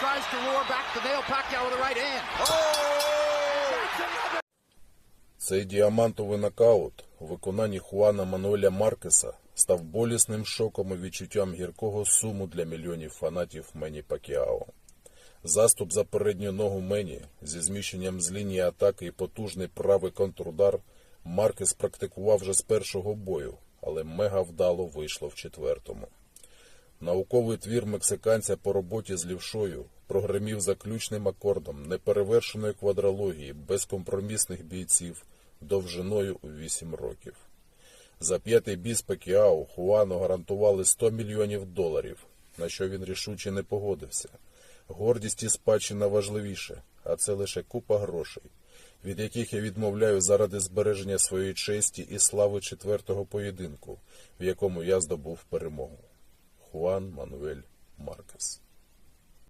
tries to roar back to nail Pacquiao with the right hand. Цей діамантовий нокаут у виконанні Хуана Мануеля Маркеса став болісним шоком і відчуттям гіркого суму для мільйонів фанатів Мені Пакіао. Заступ за передню ногу Мені зі зміщенням з лінії атаки і потужний правий контрудар Маркес практикував вже з першого бою, але мега вдало вийшло в четвертому. Науковий твір мексиканця по роботі з лівшою прогремів заключним акордом неперевершеної квадрології безкомпромісних бійців довжиною у 8 років. За п'ятий бій з Пакіао Хуану гарантували 100 мільйонів доларів, на що він рішуче не погодився. Гордість і спадщина важливіше, а це лише купа грошей, від яких я відмовляю заради збереження своєї честі і слави четвертого поєдинку, в якому я здобув перемогу. Juan Manuel Marquez.